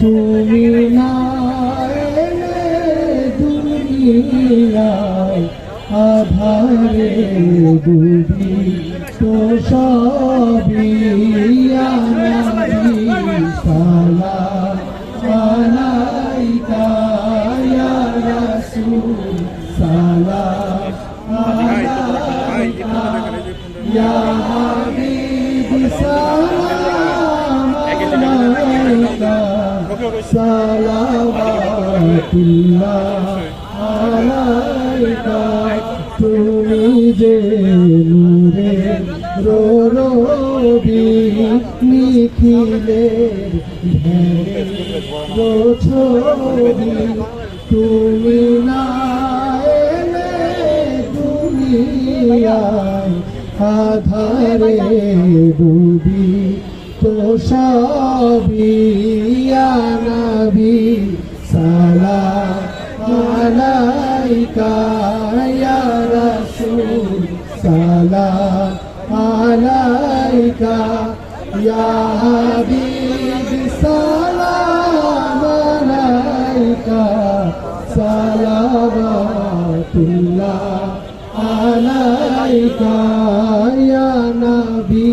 তুমি না দুনিয়ায় আধারে ডুবি তো সবই সালা আলাইকা রাসূল সালা আলাইকা ইয়া তুমি যে নূরে রোরবি নিখিলের ভেরে তুমি না ডুবি তো সবই আনাবি সালা আলাইকা ইয়া রাসূল সালা আলাইকা ইয়া হাবিব সালাম আলাইকা সালাওয়াতুল্লাহ আলাইকা ইয়া নবী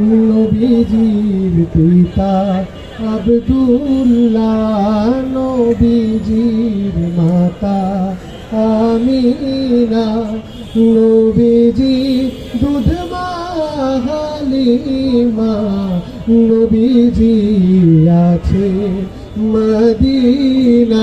নবীজির পিতা আব্দুল্লাহ নবীজির মাতা আমিনা নবীজি দুধ হালিমা নবীজি আছে মদিনায়।